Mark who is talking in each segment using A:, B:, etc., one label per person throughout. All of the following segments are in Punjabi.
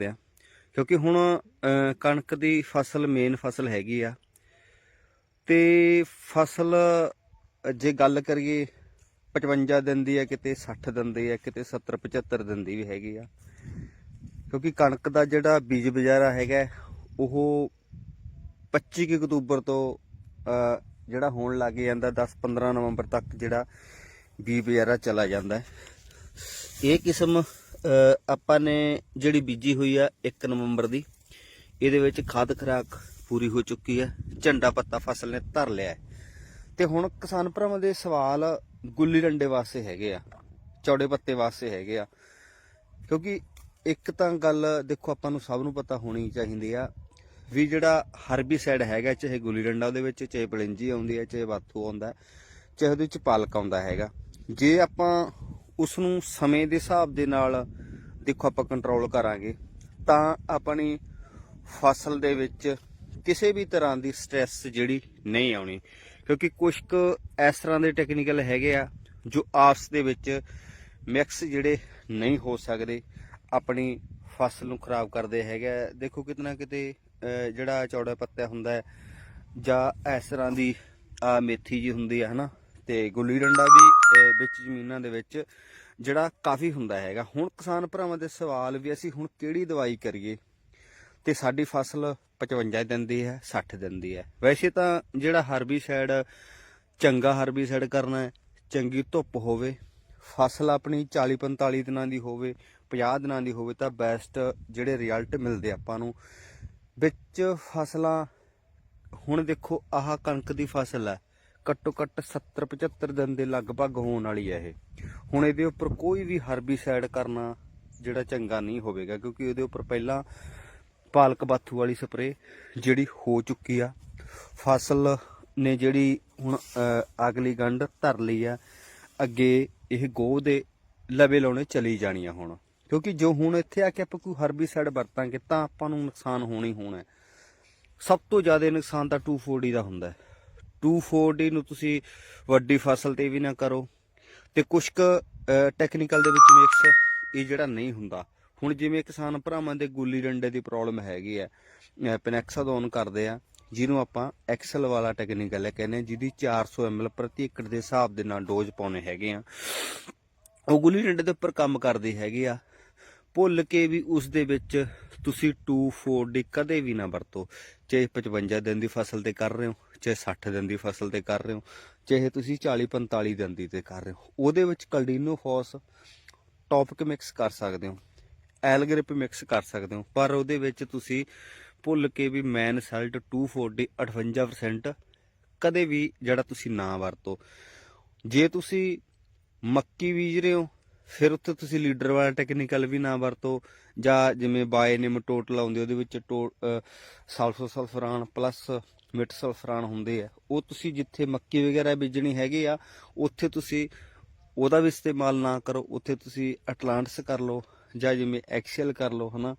A: ਕਰਦੇ ਆ। ਕਿਉਂਕਿ ਹੁਣ ਕਣਕ ਦੀ ਫਸਲ ਮੇਨ ਫਸਲ ਹੈਗੀ ਆ। ਤੇ ਫਸਲ, ਜੇ ਗੱਲ ਕਰੀਏ 55 ਦਿਨ ਦੀ ਹੈ ਕਿਤੇ 60 ਦਿਨ ਦੀ ਹੈ ਕਿਤੇ 70 75 ਦਿਨ ਦੀ ਵੀ ਹੈਗੀ ਆ। ਕਿਉਂਕਿ ਕਣਕ ਦਾ ਜਿਹੜਾ ਬੀਜ ਬਜਾਰਾ ਹੈਗਾ, ਉਹ 25 ਕੁ ਅਕਤੂਬਰ ਤੋਂ ਜਿਹੜਾ ਹੋਣ ਲੱਗ ਜਾਂਦਾ 10 15 ਨਵੰਬਰ ਤੱਕ ਜਿਹੜਾ ਬੀਜ ਬਜਾਰਾ ਚਲਾ ਜਾਂਦਾ। ਇਹ ਕਿਸਮ ਆਪਾਂ ਨੇ ਜਿਹੜੀ ਬੀਜੀ ਹੋਈ ਆ 1 ਨਵੰਬਰ ਦੀ, ਇਹਦੇ ਵਿੱਚ ਖਾਦ ਖਰਾਕ ਪੂਰੀ ਹੋ ਚੁੱਕੀ ਹੈ ਝੰਡਾ ਪੱਤਾ ਫਸਲ ਨੇ ਧਰ ਲਿਆ ਹੈ। ਤੇ ਹੁਣ ਕਿਸਾਨ ਭਰਾਵਾਂ ਦੇ ਸਵਾਲ ਗੁੱਲੀ ਡੰਡੇ ਵਾਸਤੇ ਹੈਗੇ ਆ, ਚੌੜੇ ਪੱਤੇ ਵਾਸਤੇ ਹੈਗੇ ਆ। ਕਿਉਂਕਿ ਇੱਕ ਤਾਂ ਗੱਲ ਦੇਖੋ, ਆਪਾਂ ਨੂੰ ਸਭ ਨੂੰ ਪਤਾ ਹੋਣੀ ਚਾਹੀਦੀ ਆ ਵੀ ਜਿਹੜਾ ਹਰਬੀਸਾਈਡ ਹੈਗਾ, ਚਾਹੇ ਗੁੱਲੀ ਡੰਡਾ ਉਹਦੇ ਵਿੱਚ, ਚਾਹੇ ਪਲਿੰਜੀ ਆਉਂਦੀ ਹੈ ਚਾਹੇ ਬਾਥੂ ਆਉਂਦਾ, ਚਾਹੇ ਉਹਦੇ ਵਿੱਚ ਪਾਲਕ ਆਉਂਦਾ ਹੈਗਾ। ਜੇ ਆਪਾਂ ਉਸ ਨੂੰ ਸਮੇਂ ਦੇ ਹਿਸਾਬ ਦੇ ਨਾਲ ਦੇਖੋ ਆਪਾਂ ਕੰਟਰੋਲ ਕਰਾਂਗੇ, ਤਾਂ ਆਪਣੀ ਫਸਲ ਦੇ ਵਿੱਚ ਕਿਸੇ ਵੀ ਤਰ੍ਹਾਂ ਦੀ ਸਟ੍ਰੈਸ ਜਿਹੜੀ ਨਹੀਂ ਆਉਣੀ, ਕਿਉਂਕਿ ਕੁਝ ਕੁ ਇਸ ਤਰ੍ਹਾਂ ਦੇ ਟੈਕਨੀਕਲ ਹੈਗੇ ਆ ਜੋ ਆਪਸ ਦੇ ਵਿੱਚ ਮਿਕਸ ਜਿਹੜੇ ਨਹੀਂ ਹੋ ਸਕਦੇ, ਆਪਣੀ ਫਸਲ ਨੂੰ ਖਰਾਬ ਕਰਦੇ ਹੈਗੇ ਆ। ਦੇਖੋ ਕਿਤਨਾ ਕਿਤੇ ਜਿਹੜਾ ਚੌੜਾ ਪੱਤਾ ਹੁੰਦਾ ਹੈ ਜਾਂ ਇਸ ਤਰ੍ਹਾਂ ਦੀ ਆ ਮੇਥੀ ਜੀ ਹੁੰਦੀ ਹੈ ਹਨਾ ਤੇ ਗੁੱਲੀ ਡੰਡਾ ਵੀ ਵਿੱਚ ਜ਼ਮੀਨਾਂ ਦੇ ਵਿੱਚ ਜਿਹੜਾ ਕਾਫੀ ਹੁੰਦਾ ਹੈਗਾ। ਹੁਣ ਕਿਸਾਨ ਭਰਾਵਾਂ ਦੇ ਸਵਾਲ ਵੀ ਅਸੀਂ ਹੁਣ ਕਿਹੜੀ ਦਵਾਈ ਕਰੀਏ? ਤੇ ਸਾਡੀ ਫਸਲ 55 ਦਿਨ ਦੀ ਹੈ 60 ਦਿਨ ਦੀ ਹੈ। ਵੈਸੇ ਤਾਂ ਜਿਹੜਾ ਹਰਬੀਸਾਈਡ, ਚੰਗਾ ਹਰਬੀਸਾਈਡ ਕਰਨਾ ਹੈ, ਚੰਗੀ ਧੁੱਪ ਹੋਵੇ, ਫਸਲ ਆਪਣੀ 40 45 ਦਿਨਾਂ ਦੀ ਹੋਵੇ 50 ਦਿਨਾਂ ਦੀ ਹੋਵੇ ਤਾਂ ਬੈਸਟ ਜਿਹੜੇ ਰਿਜ਼ਲਟ ਮਿਲਦੇ ਆਪਾਂ ਨੂੰ। ਵਿੱਚ ਫਸਲਾਂ, ਹੁਣ ਦੇਖੋ ਆਹ ਕਣਕ ਦੀ ਫਸਲ ਹੈ। ਘੱਟੋ ਘੱਟ 70 75 ਦਿਨ ਦੇ ਲਗਭਗ ਹੋਣ ਵਾਲੀ ਹੈ ਇਹ। ਹੁਣ ਇਹਦੇ ਉੱਪਰ ਕੋਈ ਵੀ ਹਰਬੀਸਾਈਡ ਕਰਨਾ ਜਿਹੜਾ ਚੰਗਾ ਨਹੀਂ ਹੋਵੇਗਾ, ਕਿਉਂਕਿ ਇਹਦੇ ਉੱਪਰ ਪਹਿਲਾਂ ਪਾਲਕ ਬਾਥੂ ਵਾਲੀ ਸਪਰੇ ਜਿਹੜੀ ਹੋ ਚੁੱਕੀ ਆ। ਫਸਲ ਨੇ ਜਿਹੜੀ ਹੁਣ ਅਗਲੀ ਗੰਢ ਧਰ ਲਈ ਆ, ਅੱਗੇ ਇਹ ਗੋਹ ਦੇ ਲਵੇ ਲਾਉਣੇ ਚਲੀ ਜਾਣੀ ਆ ਹੁਣ। ਕਿਉਂਕਿ ਜੋ ਹੁਣ ਇੱਥੇ ਆ ਕੇ ਆਪਾਂ ਕੋਈ ਹਰਬੀਸਾਈਡ ਵਰਤਾਂਗੇ, ਤਾਂ ਆਪਾਂ ਨੂੰ ਨੁਕਸਾਨ ਹੋਣਾ ਹੀ ਹੋਣਾ ਸਭ ਤੋਂ ਜ਼ਿਆਦਾ ਨੁਕਸਾਨ ਤਾਂ 240 ਦਾ ਹੁੰਦਾ ਹੈ। 240 ਨੂੰ ਤੁਸੀਂ ਵੱਡੀ ਫਸਲ ਤੇ ਵੀ ਨਾ ਕਰੋ। ਤੇ ਕੁਝ ਕੁ ਟੈਕਨੀਕਲ ਦੇ ਵਿੱਚ ਮਿਕਸ ਇਹ ਜਿਹੜਾ ਨਹੀਂ ਹੁੰਦਾ। ਹੁਣ ਜਿਵੇਂ ਕਿਸਾਨ ਭਰਾਵਾਂ ਦੇ ਗੁੱਲੀ ਡੰਡੇ ਦੀ ਪ੍ਰੋਬਲਮ ਹੈਗੀ ਹੈ ਪੈਨੈਕਸਾਦੋਨ ਕਰਦੇ ਆ ਜਿਹਨੂੰ ਆਪਾਂ ਐਕਸਲ ਵਾਲਾ ਟੈਕਨੀਕਲ ਹੈ ਕਹਿੰਦੇ ਆ, ਜਿਹਦੀ 400 ml ਪ੍ਰਤੀ ਏਕੜ ਦੇ ਹਿਸਾਬ ਦੇ ਨਾਲ ਡੋਜ਼ ਪਾਉਣੇ ਹੈਗੇ ਆ। ਉਹ ਗੁੱਲੀ ਡੰਡੇ ਦੇ ਉੱਪਰ ਕੰਮ ਕਰਦੇ ਹੈਗੇ ਆ। ਭੁੱਲ ਕੇ ਵੀ ਉਸ ਦੇ ਵਿੱਚ ਤੁਸੀਂ 240 ਕਦੇ ਵੀ ਨਾ ਵਰਤੋ। ਚਾਹੇ 55 ਦਿਨ ਦੀ ਫਸਲ ਤੇ ਕਰ ਰਹੇ ਹੋ। ਚਾਹੇ 60 ਦਿਨ ਦੀ ਫਸਲ ਤੇ ਕਰ ਰਹੇ ਹੋ, ਚਾਹੇ ਤੁਸੀਂ 40 45 ਦਿਨ ਦੀ ਤੇ ਕਰ ਰਹੇ ਹੋ, ਉਹਦੇ ਵਿੱਚ ਕਲਡੀਨੋ ਫੋਸ ਟੌਪਿਕ ਮਿਕਸ ਕਰ ਸਕਦੇ ਹੋ ਐਲਗ੍ਰਿਪ ਮਿਕਸ ਕਰ ਸਕਦੇ ਹੋ, ਪਰ ਉਹਦੇ ਵਿੱਚ ਤੁਸੀਂ ਭੁੱਲ ਕੇ ਵੀ ਮੈਨ ਸਲਟ 240 58% ਕਦੇ ਵੀ ਜਿਹੜਾ ਤੁਸੀਂ ਨਾ ਵਰਤੋ। ਜੇ ਤੁਸੀਂ ਮੱਕੀ ਬੀਜ ਰਹੇ ਹੋ, ਫਿਰ ਉੱਥੇ ਤੁਸੀਂ ਲੀਡਰ ਵਾਲਾ ਟੈਕਨੀਕਲ ਵੀ ਨਾ ਵਰਤੋ, ਜਾਂ ਜਿਵੇਂ ਬਾਏ ਨਿਮ ਟੋਟਲ ਆਉਂਦੇ ਉਹਦੇ ਵਿੱਚ ਸਲਫੋ ਸਲਫਰਾਨ ਪਲੱਸ ਮਿਟ ਸਲਫਰਾਨ ਹੁੰਦੇ ਆ। ਉਹ ਤੁਸੀਂ ਜਿੱਥੇ ਮੱਕੀ ਵਗੈਰਾ ਬੀਜਣੀ ਹੈਗੀ ਆ, ਉੱਥੇ ਤੁਸੀਂ ਉਹਦਾ ਵੀ ਇਸਤੇਮਾਲ ਨਾ ਕਰੋ। ਉੱਥੇ ਤੁਸੀਂ ਅਟਲਾਂਟਸ ਕਰ ਲਓ ਜਾਂ ਜਿਵੇਂ ਐਕਸਲ ਕਰ ਲਓ, ਹਨਾ।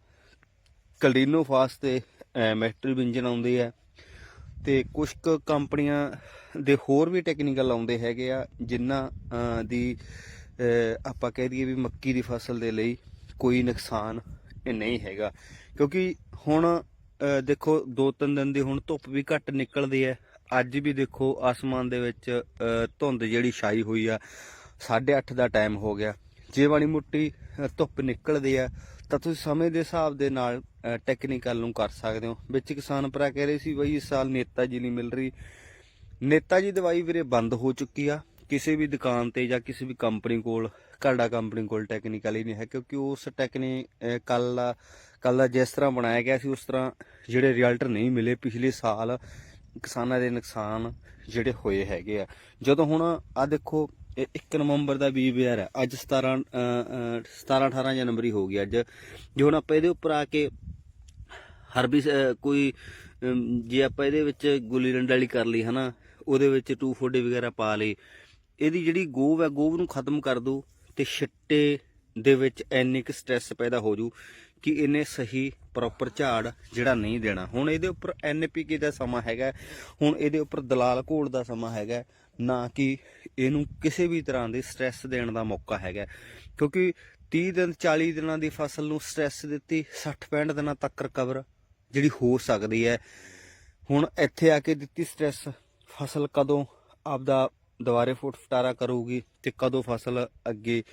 A: ਕਲਡੀਨੋ ਫਾਸ ਤੇ ਮੈਟਰੀ ਇੰਜਨ ਆਉਂਦੇ ਆ। ਤੇ ਕੁਝ ਕੁ ਕੰਪਨੀਆਂ ਦੇ ਹੋਰ ਵੀ ਟੈਕਨੀਕਲ ਆਉਂਦੇ ਹੈਗੇ ਆ ਜਿਨ੍ਹਾਂ ਦੀ ਆਪਾਂ ਕਹਿ ਦਈਏ ਵੀ ਮੱਕੀ ਦੀ ਫਸਲ ਦੇ ਲਈ ਕੋਈ ਨੁਕਸਾਨ ਨਹੀਂ ਹੈਗਾ। ਕਿਉਂਕਿ ਹੁਣ ਦੇਖੋ, ਦੋ ਤਿੰਨ ਦਿਨ ਦੀ ਹੁਣ ਧੁੱਪ ਵੀ ਘੱਟ ਨਿਕਲਦੀ ਹੈ। ਅੱਜ ਵੀ ਦੇਖੋ, ਆਸਮਾਨ ਦੇ ਵਿੱਚ ਧੁੰਦ ਜਿਹੜੀ ਛਾਈ ਹੋਈ ਆ। 8:30 ਦਾ ਟਾਈਮ ਹੋ ਗਿਆ। ਜੇ ਵਾਲੀ ਮੁੱਟੀ ਧੁੱਪ ਨਿਕਲਦੀ ਆ ਤਾਂ ਤੁਸੀਂ ਸਮੇਂ ਦੇ ਹਿਸਾਬ ਦੇ ਨਾਲ ਟੈਕਨੀਕਲ ਨੂੰ ਕਰ ਸਕਦੇ ਹੋ। ਵਿੱਚ ਕਿਸਾਨ ਭਰਾ ਕਹਿ ਰਹੇ ਸੀ, ਬਈ, ਇਸ ਸਾਲ ਨੇਤਾ ਜੀ ਨਹੀਂ ਮਿਲ ਰਹੀ। ਨੇਤਾ ਜੀ ਦਵਾਈ ਵੀਰੇ ਬੰਦ ਹੋ ਚੁੱਕੀ ਆ। ਕਿਸੇ ਵੀ ਦੁਕਾਨ ਤੇ ਜਾਂ ਕਿਸੇ ਵੀ ਕੰਪਨੀ ਕੋਲ। ਕਾਡਾ ਕੰਪਨੀ ਕੋਲ ਟੈਕਨੀਕਲ ਹੀ ਨਹੀਂ ਹੈ ਕਿਉਂਕਿ ਉਸ ਟੈਕਨੀ ਕੱਲ ਕੱਲ ਦਾ ਜਿਸ ਤਰ੍ਹਾਂ ਬਣਾਇਆ ਗਿਆ ਸੀ ਉਸ ਤਰ੍ਹਾਂ ਜਿਹੜੇ ਰਿਜ਼ਲਟ ਨਹੀਂ ਮਿਲੇ ਪਿਛਲੇ ਸਾਲ ਕਿਸਾਨਾਂ ਦੇ ਨੁਕਸਾਨ ਜਿਹੜੇ ਹੋਏ ਹੈਗੇ ਆ। ਜਦੋਂ ਹੁਣ ਆ ਦੇਖੋ ਇਹ 1 ਨਵੰਬਰ ਦਾ 20000 ਹੈ ਅੱਜ 17 ਅ, ਅ, 17 18 ਜਨਵਰੀ ਹੋ ਗਈ ਅੱਜ। ਜੇ ਹੁਣ ਆਪਾਂ ਇਹਦੇ ਉੱਪਰ ਆ ਕੇ ਹਰਬੀ ਕੋਈ ਜੇ ਆਪਾਂ ਇਹਦੇ ਵਿੱਚ ਗੁੱਲੀ ਡੰਡਾ ਵਾਲੀ ਕਰ ਲਈ ਹਨਾ ਉਹਦੇ ਵਿੱਚ 240 ਵਗੈਰਾ ਪਾ ਲਈ ਇਹਦੀ ਜਿਹੜੀ ਗੋਵ ਹੈ ਗੋਵ ਨੂੰ ਖਤਮ ਕਰ ਦੋ। ਤੇ ਛਿੱਟੇ ਦੇ ਵਿੱਚ ਇੰਨੀ ਕੁ ਸਟ੍ਰੈਸ ਪੈਦਾ ਹੋ ਜੂ ਕਿ ਇਹਨੇ ਸਹੀ ਪ੍ਰੋਪਰ ਝਾੜ ਜਿਹੜਾ ਨਹੀਂ ਦੇਣਾ। ਹੁਣ ਇਹਦੇ ਉੱਪਰ ਐਨਪੀਕੇ ਦਾ ਸਮਾਂ ਹੈਗਾ ਹੁਣ ਇਹਦੇ ਉੱਪਰ ਦਲਾਲ ਘੋੜ ਦਾ ਸਮਾਂ ਹੈਗਾ ਨਾ ਕਿ ਇਹਨੂੰ ਕਿਸੇ ਵੀ ਤਰ੍ਹਾਂ ਦੇ ਸਟ੍ਰੈਸ ਦੇਣ ਦਾ ਮੌਕਾ ਹੈਗਾ ਕਿਉਂਕਿ 30 ਦਿਨ 40 ਦਿਨਾਂ ਦੀ ਫਸਲ ਨੂੰ ਸਟ੍ਰੈਸ ਦਿੱਤੀ 60 65 ਦਿਨਾਂ ਤੱਕ ਰਿਕਵਰ ਜਿਹੜੀ ਹੋ ਸਕਦੀ ਹੈ। ਹੁਣ ਇੱਥੇ ਆ ਕੇ ਦਿੱਤੀ ਸਟ੍ਰੈਸ ਫਸਲ ਕਦੋਂ ਆਪਦਾ ਦੁਬਾਰੇ ਫੁੱਟ ਫਟਾਰਾ ਕਰੂਗੀ ਤੇ ਕਦੋਂ ਫਸਲ ਅੱਗੇ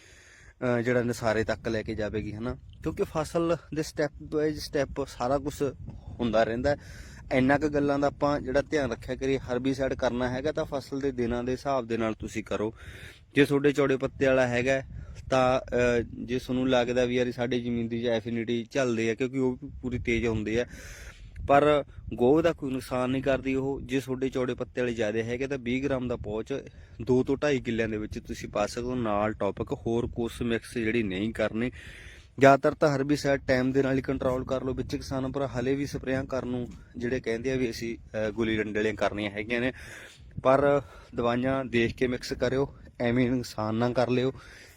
A: ਜਿਹੜਾ ਨਸਾਰੇ ਤੱਕ ਲੈ ਕੇ ਜਾਵੇਗੀ, ਹਨਾ? ਕਿਉਂਕਿ ਫਸਲ ਦੇ ਸਟੈਪ ਬਾਈ ਸਟੈਪ ਸਾਰਾ ਕੁਝ ਹੁੰਦਾ ਰਹਿੰਦਾ ਇੰਨਾ ਕੁ ਗੱਲਾਂ ਦਾ ਆਪਾਂ ਜਿਹੜਾ ਧਿਆਨ ਰੱਖਿਆ ਕਰੀਏ ਹਰਬੀਸਾਈਡ ਕਰਨਾ ਹੈਗਾ ਤਾਂ ਫਸਲ ਦੇ ਦਿਨਾਂ ਦੇ ਹਿਸਾਬ ਦੇ ਨਾਲ ਤੁਸੀਂ ਕਰੋ। ਜੇ ਤੁਹਾਡੇ ਚੌੜੇ ਪੱਤੇ ਵਾਲਾ ਹੈਗਾ ਤਾਂ ਜੇ ਤੁਹਾਨੂੰ ਲੱਗਦਾ ਵੀ ਯਾਰ ਸਾਡੀ ਜ਼ਮੀਨ ਦੀ ਐਫੀਨਿਟੀ ਚੱਲਦੀ ਹੈ, ਕਿਉਂਕਿ ਉਹ ਵੀ ਪੂਰੀ ਤੇਜ਼ ਹੁੰਦੀ ਹੈ ਪਰ ਗੋਹ ਦਾ ਕੋਈ ਨੁਕਸਾਨ ਨਹੀਂ ਕਰਦੀ ਉਹ। ਜੇ ਤੁਹਾਡੇ ਚੌੜੇ ਪੱਤੇ ਵਾਲੇ ਜ਼ਿਆਦਾ ਹੈਗੇ ਤਾਂ 20 ਗ੍ਰਾਮ ਦਾ ਪੌਚ 2 ਤੋਂ 2.5 ਕਿੱਲਿਆਂ ਦੇ ਵਿੱਚ ਤੁਸੀਂ ਪਾ ਸਕਦੇ ਹੋ। ਨਾਲ ਟੌਪਿਕ ਹੋਰ ਕੁਛ ਮਿਕਸ ਜਿਹੜੀ ਨਹੀਂ ਕਰਨੀ। ਜ਼ਿਆਦਾਤਰ ਤਾਂ ਹਰਬੀਸਾਈਡ ਟਾਈਮ ਦੇ ਨਾਲ ਹੀ ਕੰਟਰੋਲ ਕਰ ਲਓ। ਵਿੱਚ ਕਿਸਾਨ ਪਰ ਹਲੇ ਵੀ ਸਪਰੇਆਂ ਕਰਨ ਨੂੰ ਜਿਹੜੇ ਕਹਿੰਦੇ ਆ ਵੀ ਅਸੀਂ ਗੁੱਲੀ ਡੰਡਲੀਆਂ ਕਰਨੀਆਂ ਹੈਗੀਆਂ ਨੇ। ਪਰ ਦਵਾਈਆਂ ਦੇਖ ਕੇ ਮਿਕਸ ਕਰਿਓ, ਐਵੇਂ ਨੁਕਸਾਨ ਨਾ ਕਰ ਲਿਓ।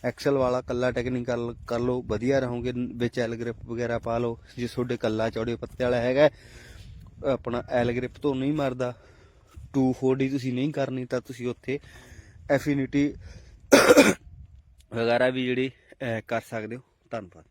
A: ਐਕਸਲ ਵਾਲਾ ਕੱਲਾ ਟੈਕਨੀਕਲ ਕਰ ਲਓ ਵਧੀਆ ਰਹੋਗੇ, ਵਿੱਚ ਐਲ ਗ੍ਰਿਪ ਵਗੈਰਾ ਪਾ ਲਓ। ਜੇ ਤੁਹਾਡੇ ਕੱਲਾ ਚੌੜੇ ਪੱਤੇ ਵਾਲਾ ਹੈਗਾ, ਆਪਣਾ ਐਲ ਗ੍ਰਿਪ ਤੋਂ ਨਹੀਂ ਮਰਦਾ। 240 ਤੁਸੀਂ ਨਹੀਂ ਕਰਨੀ, ਤਾਂ ਤੁਸੀਂ ਉੱਥੇ ਐਫੀਨਿਟੀ ਵਗੈਰਾ ਵੀ ਜਿਹੜੀ ਕਰ ਸਕਦੇ ਹੋ। ਧੰਨਵਾਦ।